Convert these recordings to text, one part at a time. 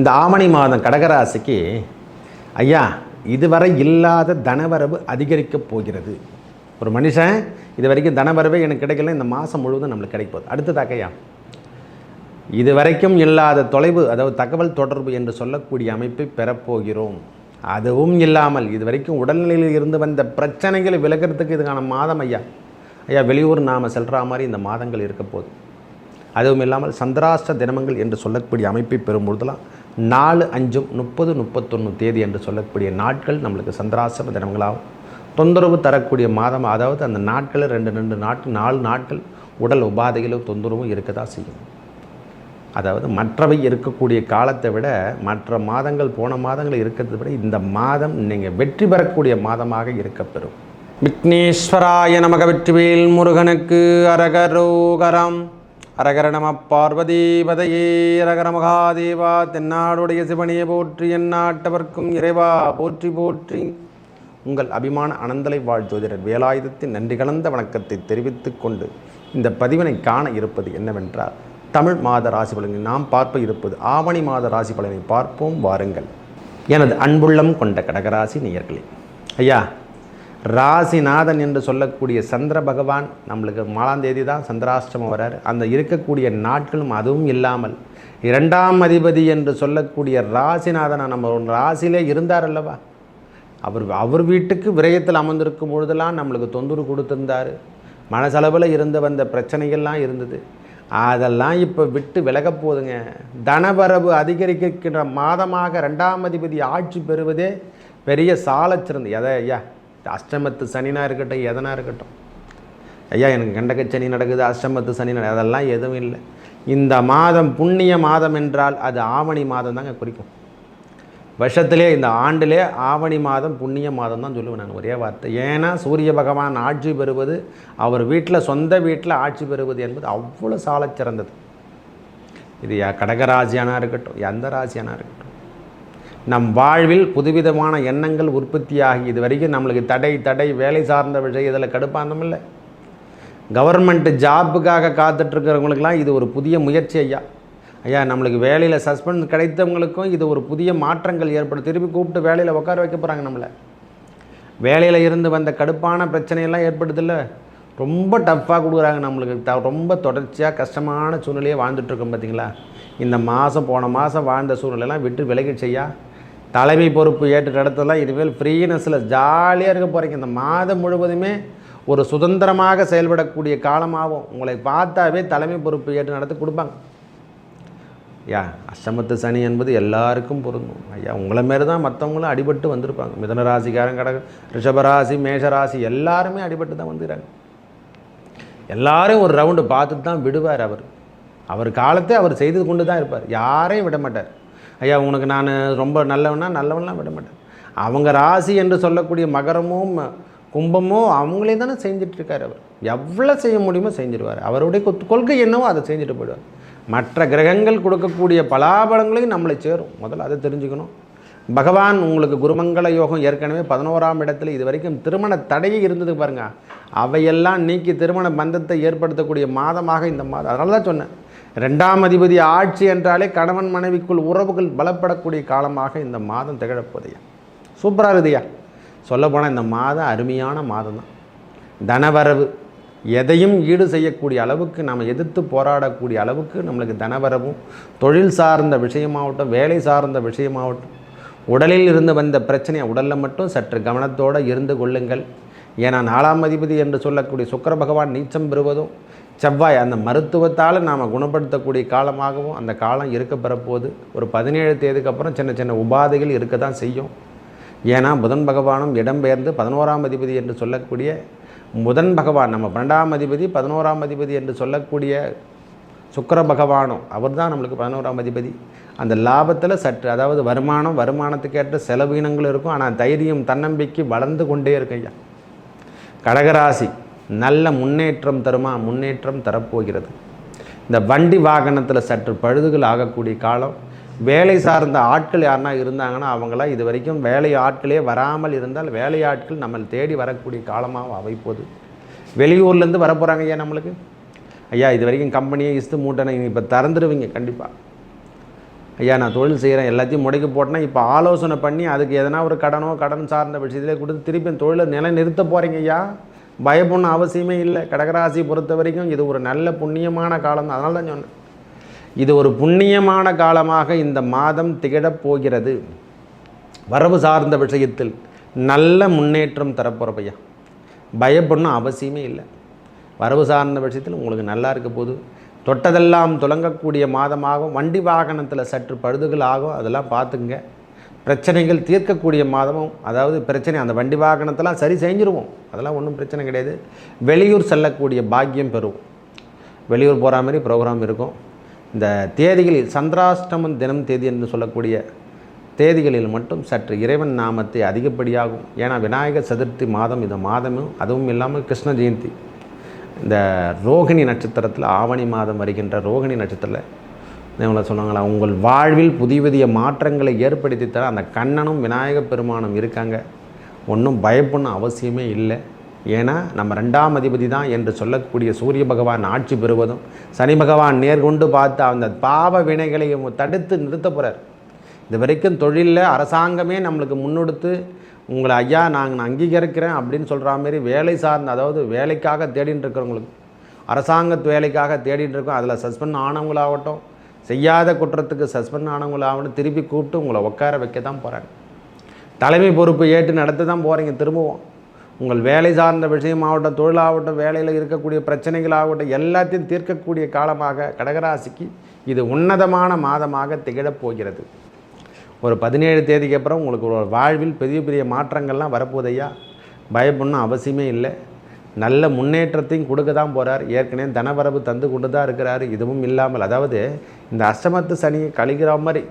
இந்த ஆவணி மாதம் கடகராசிக்கு ஐயா இதுவரை இல்லாத தனவரவு அதிகரிக்கப் போகிறது. ஒரு மனுஷன் இது வரைக்கும் தனவரவே எனக்கு கிடைக்கல இந்த மாதம் முழுவதும் நம்மளுக்கு கிடைக்க போகுது. அடுத்ததாக ஐயா இது வரைக்கும் இல்லாத தொலைவு அதாவது தகவல் தொடர்பு என்று சொல்லக்கூடிய அமைப்பை பெறப்போகிறோம். அதுவும் இல்லாமல் இது வரைக்கும் உடல்நிலையில் இருந்து வந்த பிரச்சனைகளை விலகிறதுக்கு இதுக்கான மாதம் ஐயா. ஐயா வெளியூர் நாம் செல்கிற மாதிரி இந்த மாதங்கள் இருக்க போகுது. அதுவும் இல்லாமல் சந்திராஷ்ட தினமங்கள் என்று சொல்லக்கூடிய அமைப்பை பெறும்பொழுதெல்லாம் நாலு அஞ்சும் முப்பது முப்பத்தொன்று தேதி என்று சொல்லக்கூடிய நாட்கள் நம்மளுக்கு சந்திராசிரம தினங்களாகும். தொந்தரவு தரக்கூடிய மாதம் அதாவது அந்த நாட்களில் ரெண்டு ரெண்டு நாட்கள் நாலு நாட்கள் உடல் உபாதைகளும் தொந்தரவும் இருக்க தான் செய்யும். அதாவது மற்றவை இருக்கக்கூடிய காலத்தை விட மற்ற மாதங்கள் போன மாதங்கள் இருக்கிறத விட இந்த மாதம் நீங்கள் வெற்றி பெறக்கூடிய மாதமாக இருக்கப்பெறும் விக்னேஸ்வராய நமக வெற்றிவேல் முருகனுக்கு அரகரோகரம். அரகர நம பார்வதீபதையே அரகர மகாதேவா தென்னாடுடைய சிவனையை போற்றி எந்நாட்டவர்க்கும் இறைவா போற்றி போற்றி. உங்கள் அபிமான அனந்தலை வாழ் ஜோதிடர் வேலாயுதத்தின் நன்றி கலந்த வணக்கத்தை தெரிவித்துக் கொண்டு இந்த பதிவினை காண இருப்பது என்னவென்றால் தமிழ் மாத ராசி பலனை நாம் பார்ப்ப இருப்பது ஆவணி மாத ராசி பலனை பார்ப்போம் வாருங்கள். எனது அன்புள்ளம் கொண்ட கடகராசி நேயர்களே ஐயா ராசிநாதன் என்று சொல்லக்கூடிய சந்திர பகவான் நம்மளுக்கு நாலாம் தேதி தான் சந்திராஷ்டமம் வராரு. அந்த இருக்கக்கூடிய நாட்களும் அதுவும் இல்லாமல் இரண்டாம் அதிபதி என்று சொல்லக்கூடிய ராசிநாதனை நம்ம ஒரு ராசியிலே இருந்தார் அல்லவா? அவர் அவர் வீட்டுக்கு விரயத்தில் அமர்ந்திருக்கும் பொழுதெல்லாம் நம்மளுக்கு தொந்தரவு கொடுத்திருந்தார். மனசளவில் இருந்து வந்த பிரச்சனைகள்லாம் இருந்தது. அதெல்லாம் இப்போ விட்டு விலகப் போகுதுங்க தனவரவு அதிகரிக்கின்ற மாதமாக ரெண்டாம் அதிபதி ஆட்சி பெறுவதே பெரிய சாலச்சிறந்து. எதை ஐயா? அஷ்டமத்து சனினா இருக்கட்டும் எதனா இருக்கட்டும். ஐயா எனக்கு கண்டக சனி நடக்குது அஷ்டமத்து சனி நடக்குது அதெல்லாம் எதுவும் இல்லை. இந்த மாதம் புண்ணிய மாதம் என்றால் அது ஆவணி மாதம் தாங்க குறிக்கும். வருஷத்திலே இந்த ஆண்டிலே ஆவணி மாதம் புண்ணிய மாதம் தான் சொல்லுவேன் நான் ஒரே வார்த்தை. ஏன்னா சூரிய பகவான் ஆட்சி பெறுவது அவர் வீட்டில் சொந்த வீட்டில் ஆட்சி பெறுவது என்பது அவ்வளோ சாலச் சிறந்தது இது கடகராசியானா இருக்கட்டும் எந்த ராசியானா இருக்கட்டும். நம் வாழ்வில் புதுவிதமான எண்ணங்கள் உற்பத்தியாகி இது வரைக்கும் நம்மளுக்கு தடை தடை வேலை சார்ந்த விஷயம் இதில் கடுப்பாந்தம் இல்லை கவர்மெண்ட் ஜாப்புக்காக காத்துட்ருக்கிறவங்களுக்கெல்லாம் இது ஒரு புதிய முயற்சி ஐயா. ஐயா நம்மளுக்கு வேலையில் சஸ்பெண்ட் கிடைத்தவங்களுக்கும் இது ஒரு புதிய மாற்றங்கள் ஏற்படும். திருப்பி கூப்பிட்டு வேலையில் உட்கார வைக்க போகிறாங்க நம்மளை. வேலையில் இருந்து வந்த கடுப்பான பிரச்சனையெல்லாம் ஏற்படுதில்ல. ரொம்ப டஃப்பாக கொடுக்குறாங்க நம்மளுக்கு. த ரொம்ப தொடர்ச்சியாக கஷ்டமான சூழ்நிலையை வாழ்ந்துட்டுருக்கோம் பார்த்தீங்களா இந்த மாதம் போன மாதம் வாழ்ந்த சூழ்நிலையெல்லாம் விட்டு விலகி செய்யா தலைமை பொறுப்பு ஏற்று நடத்தலாம் இனிமேல் ஃப்ரீனஸில் ஜாலியாக இருக்க போகிறீங்க இந்த மாதம் முழுவதுமே ஒரு சுதந்திரமாக செயல்படக்கூடிய காலமாகும். உங்களை பார்த்தாவே தலைமை பொறுப்பு ஏற்று நடத்தி கொடுப்பாங்க. யா அஷ்டமத்து சனி என்பது எல்லாருக்கும் பொருந்தும். ஐயா உங்களை மாரி தான் மற்றவங்களும் அடிபட்டு வந்திருப்பாங்க. மிதன ராசிக்காரன் கடக ரிஷபராசி மேஷராசி எல்லாருமே அடிபட்டு தான் வந்துடுறாங்க எல்லாரும் ஒரு ரவுண்டு பார்த்துட்டு தான் விடுவார் அவர். அவர் காலத்தை அவர் செய்து கொண்டு தான் இருப்பார். யாரையும் விட மாட்டார். ஐயா உனக்கு நான் ரொம்ப நல்லவனா? நல்லவன்லாம் விட மாட்டேன். அவங்க ராசி என்று சொல்லக்கூடிய மகரமும் கும்பமும் அவங்களே தானே செஞ்சுட்டு அவர். எவ்வளோ செய்ய முடியுமோ செஞ்சிருவார். அவருடைய கொத்- கொள்கை என்னவோ அதை செஞ்சுட்டு போயிடுவார். மற்ற கிரகங்கள் கொடுக்கக்கூடிய பலாபலங்களையும் நம்மளை சேரும். முதல்ல அதை தெரிஞ்சுக்கணும். பகவான் உங்களுக்கு குருமங்கள யோகம் ஏற்கனவே பதினோராம் இடத்துல இது வரைக்கும் திருமண தடையே இருந்தது பாருங்க. அவையெல்லாம் நீக்கி திருமண பந்தத்தை ஏற்படுத்தக்கூடிய மாதமாக இந்த மாதம் அதனால தான் சொன்னேன். ரெண்டாம் அதிபதி ஆட்சி என்றாலே கணவன் மனைவிக்குள் உறவுகள் பலப்படக்கூடிய காலமாக இந்த மாதம் திகழப்போதையா. சூப்பராக இருக்குதுயா சொல்லப்போனால் இந்த மாதம் அருமையான மாதம் தான் தனவரவு. எதையும் ஈடு செய்யக்கூடிய அளவுக்கு நம்ம எதிர்த்து போராடக்கூடிய அளவுக்கு நம்மளுக்கு தனவரவும் தொழில் சார்ந்த விஷயமாகட்டும் வேலை சார்ந்த விஷயமாகட்டும் உடலில் இருந்து வந்த பிரச்சனையை உடலில் மட்டும் சற்று கவனத்தோடு இருந்து கொள்ளுங்கள். ஏன்னா நாலாம் அதிபதி என்று சொல்லக்கூடிய சுக்கர பகவான் நீச்சம் பெறுவதும் செவ்வாய் அந்த மருத்துவத்தால் நாம் குணப்படுத்தக்கூடிய காலமாகவும் அந்த காலம் இருக்க பெறப்போகுது ஒரு பதினேழு தேதிக்கு அப்புறம் சின்ன சின்ன உபாதைகள் இருக்க தான் செய்யும். ஏன்னா புதன் பகவானும் இடம்பெயர்ந்து பதினோராம் அதிபதி என்று சொல்லக்கூடிய புதன் பகவான் நம்ம பன்னெண்டாம் அதிபதி பதினோராம் அதிபதி என்று சொல்லக்கூடிய சுக்கர பகவானும் அவர் தான் நம்மளுக்கு பதினோராம் அதிபதி. அந்த லாபத்தில் சற்று அதாவது வருமானம் வருமானத்துக்கேற்ற செலவீனங்கள் இருக்கும். ஆனால் தைரியம் தன்னம்பிக்கை வளர்ந்து கொண்டே இருக்கு ஐயா. கடகராசி நல்ல முன்னேற்றம் தருமா? முன்னேற்றம் தரப்போகிறது. இந்த வண்டி வாகனத்தில் சற்று பழுதுகள் ஆகக்கூடிய காலம். வேலை சார்ந்த ஆட்கள் யாருனா இருந்தாங்கன்னா அவங்களாம் இது வரைக்கும் வேலை ஆட்களே வராமல் இருந்தால் வேலை ஆட்கள் நம்மளை தேடி வரக்கூடிய காலமாக அமைப்போது. வெளியூர்லேருந்து வர போகிறாங்க ஐயா நம்மளுக்கு? ஐயா இது வரைக்கும் கம்பெனியை இஸ்து மூட்டனை இப்போ திறந்துடுவீங்க கண்டிப்பாக ஐயா நான் தொழில் செய்கிறேன் எல்லாத்தையும் முடக்கி போட்டேன்னா இப்போ ஆலோசனை பண்ணி அதுக்கு எதனா ஒரு கடனோ கடன் சார்ந்த விஷயத்திலே கொடுத்து திருப்பி தொழிலை நிலை நிறுத்த போகிறீங்க ஐயா? பயப்படணும் அவசியமே இல்லை. கடகராசி பொறுத்த வரைக்கும் இது ஒரு நல்ல புண்ணியமான காலம் தான். அதனால தான் சொன்னேன். இது ஒரு புண்ணியமான காலமாக இந்த மாதம் திகழப் போகிறது. வரவு சார்ந்த விஷயத்தில் நல்ல முன்னேற்றம் தரப்போகிறப்பையா பயப்படணும் அவசியமே இல்லை. வரவு சார்ந்த விஷயத்தில் உங்களுக்கு நல்லா இருக்க போது தொட்டதெல்லாம் துலங்கக்கூடிய மாதமாகும். வண்டி வாகனத்தில் சற்று பழுதுகள் ஆகும். அதெல்லாம் பார்த்துங்க பிரச்சனைகள் தீர்க்கக்கூடிய மாதமும் அதாவது பிரச்சனை அந்த வண்டி வாகனத்தெல்லாம் சரி செஞ்சுருவோம். அதெல்லாம் ஒன்றும் பிரச்சனை கிடையாது. வெளியூர் செல்லக்கூடிய பாக்கியம் பெறுவோம் வெளியூர் போகிற மாதிரி ப்ரோக்ராம் இருக்கும். இந்த தேதிகளில் சந்திராஷ்டமம் தினம் தேதி என்று சொல்லக்கூடிய தேதிகளில் மட்டும் சற்று இறைவன் நாமத்தை அதிகப்படியாகும். ஏன்னா விநாயகர் சதுர்த்தி மாதம் இந்த மாதமும் அதுவும் இல்லாமல் கிருஷ்ண ஜெயந்தி. இந்த ரோகிணி நட்சத்திரத்தில் ஆவணி மாதம் வருகின்ற ரோகிணி நட்சத்திரத்தில் இவங்களை சொன்னாங்களா? உங்கள் வாழ்வில் புதிய புதிய மாற்றங்களை ஏற்படுத்தி தர அந்த கண்ணனும் விநாயகப் பெருமானும் இருக்காங்க. ஒன்றும் பயப்படணும் அவசியமே இல்லை. ஏன்னா நம்ம ரெண்டாம் அதிபதி தான் என்று சொல்லக்கூடிய சூரிய பகவான் ஆட்சி பெறுவதும் சனி பகவான் நேர்கொண்டு பார்த்து அந்த பாவ வினைகளையும் தடுத்து நிறுத்த போகிறார் இது வரைக்கும் தொழிலில் அரசாங்கமே நம்மளுக்கு முன்னெடுத்து உங்களை ஐயா நாங்கள் அங்கீகரிக்கிறேன் அப்படின்னு சொல்கிற மாதிரி வேலை சார்ந்த அதாவது வேலைக்காக தேடின்னு இருக்கிறவங்களுக்கு அரசாங்கத்து வேலைக்காக தேடிட்டு இருக்கோம் அதில் சஸ்பெண்ட் ஆனவங்களாகட்டும் செய்யாத குற்றத்துக்கு சஸ்பெண்ட் ஆனவங்களாகட்டும் திருப்பி கூப்பிட்டு உங்களை உட்கார வைக்க தான் போகிறாங்க தலைமை பொறுப்பு ஏற்று நடத்த தான் போகிறீங்க திரும்பவும். உங்கள் வேலை சார்ந்த விஷயமாகட்டும் தொழிலாகட்டும் வேலையில் இருக்கக்கூடிய பிரச்சனைகளாகட்டும் எல்லாத்தையும் தீர்க்கக்கூடிய காலமாக கடகராசிக்கு இது உன்னதமான மாதமாக திகழப் போகிறது. ஒரு பதினேழு தேதிக்கு அப்புறம் உங்களுக்கு ஒரு வாழ்வில் பெரிய பெரிய மாற்றங்கள்லாம் வரப்போதையா பயப்படணும் அவசியமே இல்லை. நல்ல முன்னேற்றத்தையும் கொடுக்க தான் போகிறார் ஏற்கனவே தனவரவு தந்து கொண்டு தான் இருக்கிறார். இதுவும் இல்லாமல் அதாவது இந்த அஷ்டமத்து சனியை கழிக்கிற மாதிரி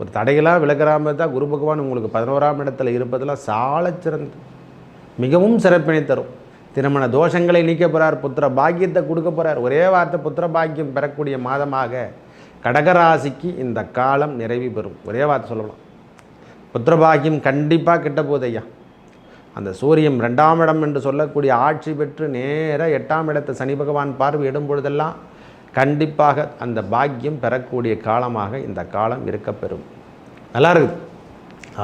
ஒரு தடைகளாக விலகிற மாதிரி தான் குரு பகவான் உங்களுக்கு பதினோராம் இடத்துல இருப்பதெல்லாம் சாலச் சிறந்து மிகவும் சிறப்பினை தரும். திருமண தோஷங்களை நீக்க போகிறார் புத்திர பாக்கியத்தை கொடுக்க போகிறார் ஒரே வார்த்தை புத்திர பாக்கியம் பெறக்கூடிய மாதமாக கடகராசிக்கு இந்த காலம் நிறைவு பெறும். ஒரே வார்த்தை சொல்லலாம் புத்திர பாக்கியம் கண்டிப்பாக கிட்ட போகுது ஐயா. அந்த சூரியம் ரெண்டாம் இடம் என்று சொல்லக்கூடிய ஆட்சி பெற்று நேராக எட்டாம் இடத்தை சனி பகவான் பார்வையிடும் பொழுதெல்லாம் கண்டிப்பாக அந்த பாக்கியம் பெறக்கூடிய காலமாக இந்த காலம் இருக்கப்பெறும். நல்லா இருக்குது.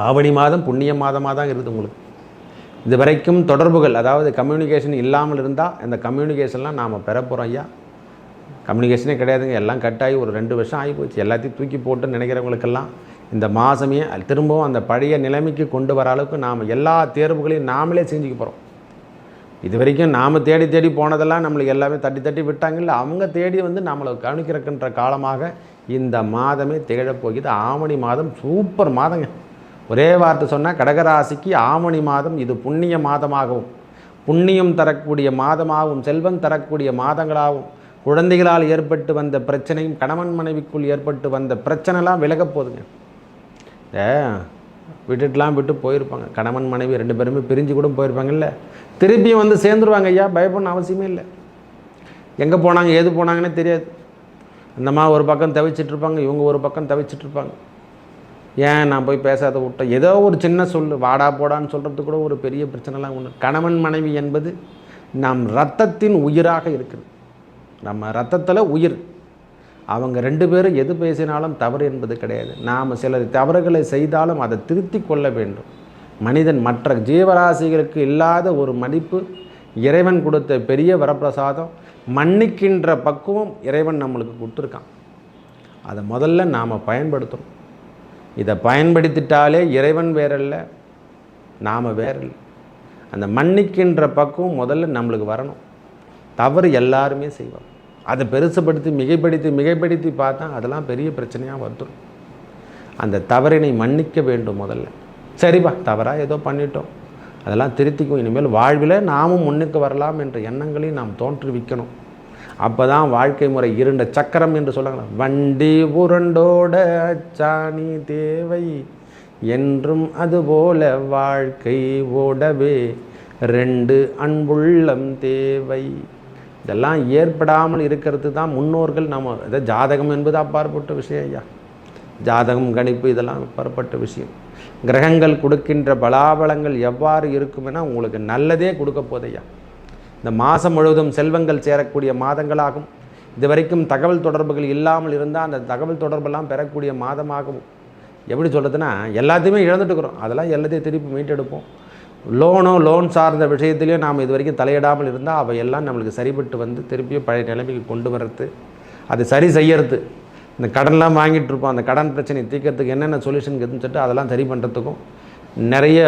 ஆவணி மாதம் புண்ணிய மாதமாக தான் இருக்குது உங்களுக்கு. இது வரைக்கும் தொடர்புகள் அதாவது கம்யூனிகேஷன் இல்லாமல் இருந்தால் இந்த கம்யூனிகேஷன்லாம் நாம் பெற போகிறோம் ஐயா கம்யூனிகேஷனே கிடையாதுங்க. எல்லாம் கட்டாகி ஒரு ரெண்டு வருஷம் ஆகி போச்சு. எல்லாத்தையும் தூக்கி போட்டுன்னு நினைக்கிறவங்களுக்கெல்லாம் இந்த மாதமே திரும்பவும் அந்த பழைய நிலைமைக்கு கொண்டு வர அளவுக்கு நாம் எல்லா தேர்வுகளையும் நாமளே செஞ்சுக்க போகிறோம் இது வரைக்கும் நாம் தேடி தேடி போனதெல்லாம் நம்மளுக்கு எல்லாமே தட்டி தட்டி விட்டாங்கல்ல அவங்க தேடி வந்து நம்மளை கவனிக்கிறக்கின்ற காலமாக இந்த மாதமே திகழப்போகுது. ஆவணி மாதம் சூப்பர் மாதங்க. ஒரே வார்த்தை சொன்னால் கடகராசிக்கு ஆவணி மாதம் இது புண்ணிய மாதமாகவும் புண்ணியம் தரக்கூடிய மாதமாகவும் செல்வம் தரக்கூடிய மாதங்களாகவும் குழந்தைகளால் ஏற்பட்டு வந்த பிரச்சனையும் கணவன் மனைவிக்குள் ஏற்பட்டு வந்த பிரச்சனைலாம் விலகப் போகுதுங்க. விட்டுட்டுலாம் விட்டு போயிருப்பாங்க. கணவன் மனைவி ரெண்டு பேருமே பிரிஞ்சு கூட போயிருப்பாங்கல்ல. திருப்பியும் வந்து சேர்ந்துருவாங்க ஐயா பயப்படணும் அவசியமே இல்லை. எங்கே போனாங்க ஏது போனாங்கன்னே தெரியாது. அந்தம்மா ஒரு பக்கம் தவிச்சிட்டு இருப்பாங்க இவங்க ஒரு பக்கம் தவிச்சிட்டு இருப்பாங்க ஏன் நான் போய் பேசாத விட்டேன் ஏதோ ஒரு சின்ன சொல்லு வாடா போடான்னு சொல்கிறது கூட ஒரு பெரிய பிரச்சனைலாம் ஒன்று கணவன் மனைவி என்பது நம் ரத்தத்தின் உயிராக இருக்குது. நம்ம ரத்தத்தில் உயிர். அவங்க ரெண்டு பேரும் எது பேசினாலும் தவறு என்பது கிடையாது. நாம் சில தவறுகளை செய்தாலும் அதை திருத்தி கொள்ள வேண்டும். மனிதன் மற்ற ஜீவராசிகளுக்கு இல்லாத ஒரு மதிப்பு இறைவன் கொடுத்த பெரிய வரப்பிரசாதம் மன்னிக்கின்ற பக்குவம் இறைவன் நம்மளுக்கு கொடுத்துருக்கான். அதை முதல்ல நாம் பயன்படுத்தணும். இதை பயன்படுத்திட்டாலே இறைவன் வேறல்ல நாம் வேறல்ல. அந்த மன்னிக்கின்ற பக்குவம் முதல்ல நம்மளுக்கு வரணும். தவறு எல்லாருமே செய்வோம் அதை பெருசுப்படுத்தி மிகைப்படுத்தி மிகைப்படுத்தி பார்த்தா அதெல்லாம் பெரிய பிரச்சனையாக வந்துடும் அந்த தவறினை மன்னிக்க வேண்டும் முதல்ல. சரிப்பா தவறாக ஏதோ பண்ணிட்டோம். அதெல்லாம் திருத்திக்கும் இனிமேல் வாழ்வில் நாமும் முன்னுக்கு வரலாம் என்ற எண்ணங்களையும் நாம் தோற்றுவிக்கணும். அப்போ தான் வாழ்க்கை முறை இருண்ட சக்கரம் என்று சொல்லுங்க வண்டி உருண்டோட சாணி தேவை. என்றும் அதுபோல வாழ்க்கை ஓடவே ரெண்டு அன்புள்ளம் தேவை. இதெல்லாம் ஏற்படாமல் இருக்கிறது தான் முன்னோர்கள். நம்ம இதை ஜாதகம் என்பது அப்பாற்பட்ட விஷயம் ஐயா. ஜாதகம் கணிப்பு இதெல்லாம் அப்பாற்பட்ட விஷயம். கிரகங்கள் கொடுக்கின்ற பலாபலங்கள் எவ்வாறு இருக்குமென உங்களுக்கு நல்லதே கொடுக்க போதையா இந்த மாதம் முழுவதும் செல்வங்கள் சேரக்கூடிய மாதங்களாகும். இது வரைக்கும் தகவல் தொடர்புகள் இல்லாமல் இருந்தால் அந்த தகவல் தொடர்பெல்லாம் பெறக்கூடிய மாதமாகவும் எப்படி சொல்கிறதுனா எல்லாத்தையுமே இழந்துட்டுக்கிறோம். அதெல்லாம் எல்லாத்தையும் திருப்பி மீட்டெடுப்போம். லோனோ லோன் சார்ந்த விஷயத்துலையும் நாம் இது வரைக்கும் தலையிடாமல் இருந்தால் அவை எல்லாம் நம்மளுக்கு சரிபட்டு வந்து திருப்பியும் பழைய நிலைமைக்கு கொண்டு வர்றது அது சரி செய்யறது. இந்த கடன்லாம் வாங்கிட்டு இருப்போம் அந்த கடன் பிரச்சனையை தீர்க்கறதுக்கு என்னென்ன சொல்யூஷன் இருக்குதுன்னு சொல்லிட்டு அதெல்லாம் சரி பண்ணுறதுக்கும் நிறைய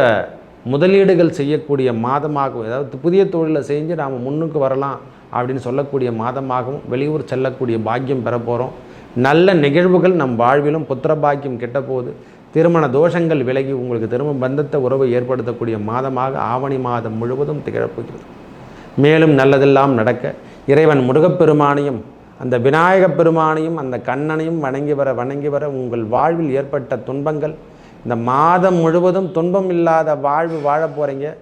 முதலீடுகள் செய்யக்கூடிய மாதமாகவும் ஏதாவது புதிய தொழிலை செஞ்சு நாம் முன்னுக்கு வரலாம் அப்படின்னு சொல்லக்கூடிய மாதமாகவும் வெளியூர் செல்லக்கூடிய பாக்கியம் பெற போகிறோம் நல்ல நிகழ்வுகள் நம் வாழ்விலும் புத்திர பாக்கியம் கிட்ட போகுது திருமண தோஷங்கள் விலகி உங்களுக்கு திரும்ப பந்தத்தை உறவை ஏற்படுத்தக்கூடிய மாதமாக ஆவணி மாதம் முழுவதும் திகழப்போகிறது. மேலும் நல்லதெல்லாம் நடக்க இறைவன் முருகப்பெருமானையும் அந்த விநாயகப் பெருமானையும் அந்த கண்ணனையும் வணங்கி வர வணங்கி வர உங்கள் வாழ்வில் ஏற்பட்ட துன்பங்கள் இந்த மாதம் முழுவதும் துன்பம் இல்லாத வாழ்வு வாழப் போகிறீங்க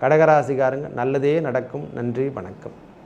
கடகராசிக்காரங்க நல்லதே நடக்கும். நன்றி வணக்கம்.